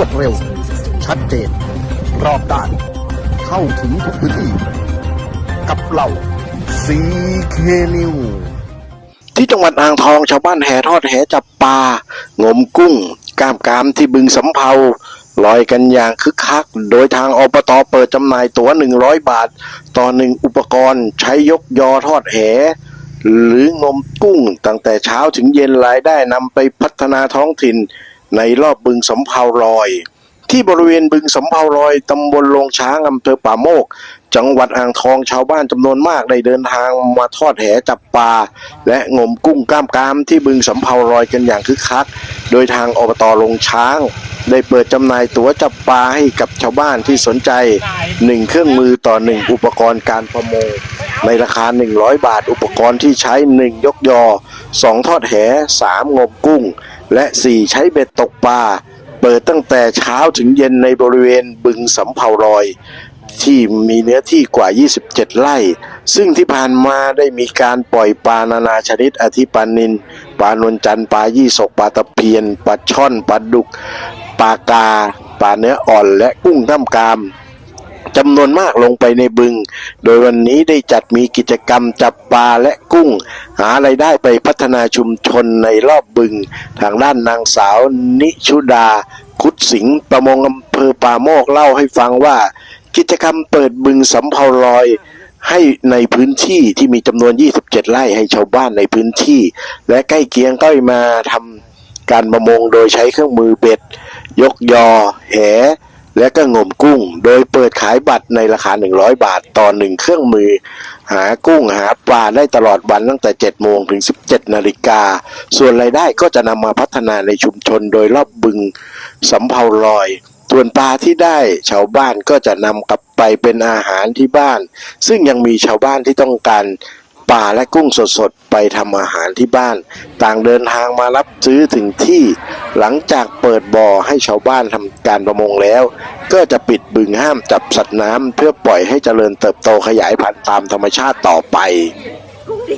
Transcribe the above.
วดเร็ว ชัดเจน รอบด้าน เข้าถึงทุกพื้นที่ กับเราซีเคนิวที่จังหวัดอ่างทองชาวบ้านแห่ทอดแห่จับปลางมกุ้งกล้ามกามที่บึงสำเภาลอยกันอย่างคึกคัก โดยทางอบตเปิดจำหน่ายตั๋ว 100 บาท ต่อหนึ่งอุปกรณ์ใช้ยกยอทอดแห หรืองมกุ้งตั้งแต่เช้าถึงเย็นรายได้นำไปพัฒนาท้องถิ่น ในรอบบึงสำเภาลอย ที่บริเวณบึงสำเภาลอยตำบลโรงช้างอำเภอป่าโมก จังหวัดอ่างทองชาวบ้านจำนวนมากได้เดินทางมาทอดแหจับปลาและงมกุ้งกล้ามกามที่บึงสำเภาลอยกันอย่างคึกคัก โดยทางอบตลงช้าง ได้เปิดจำหน่ายตั๋วจับปลาให้กับชาวบ้านที่สนใจหนึ่งเครื่องมือต่อหนึ่งอุปกรณ์การประมง ในราคา 100 บาท อุปกรณ์ที่ใช้หนึ่งยกยอสองทอดแหสามงมกุ้ง และสี่ใช้เบ็ดตกปลา เปิดตั้งแต่เช้าถึงเย็นในบริเวณบึงสำเภาลอย ที่มีเนื้อที่กว่า 27 ไร่ ซึ่งที่ผ่านมาได้มีการปล่อยปลานานาชนิดอาทิปลานิน ปลานวลจันทร์ปลายี่สกปลาตะเพียน ปลาช่อน ปลาดุก ปลากา ปลาเนื้ออ่อน และกุ้งท่ามกาม จำนวนมากลงไปในบึง โดยวันนี้ได้จัดมีกิจกรรมจับปลาและกุ้ง หาไรายได้ไปพัฒนาชุมชนในรอบบึง ทางด้านนางสาวนิชุดา คุดสิงห์ประมงอำเภอป่าโมกเล่าให้ฟังว่า กิจกรรมเปิดบึงสำเภาลอยให้ในพื้นที่ที่มีจำนวน 27 ไร่ให้ชาวบ้านในพื้นที่ และใกล้เคียงก็มาทำการประมงโดยใช้เครื่องมือเบ็ด ยกยอ แห และก็งมกุ้ง โดยเปิดขายบัตรในราคา 100 บาทต่อหนึ่งเครื่องมือ หากุ้งหาปลาได้ตลอดวันตั้งแต่ 7 โมงถึง 17 นาฬิกา ส่วนรายได้ก็จะนำมาพัฒนาในชุมชนโดยรอบบึงสำเภาลอย ส่วนปลาที่ได้ชาวบ้านก็จะนำกลับไปเป็นอาหารที่บ้าน ซึ่งยังมีชาวบ้านที่ต้องการ ปลาและกุ้งสดๆ ไปทำอาหารที่บ้าน ต่างเดินทางมารับซื้อถึงที่ หลังจากเปิดบ่อให้ชาวบ้านทำการประมงแล้ว ก็จะปิดบึงห้ามจับสัตว์น้ำเพื่อปล่อยให้เจริญเติบโตขยายพันธุ์ตามธรรมชาติต่อไปกุ้งดิ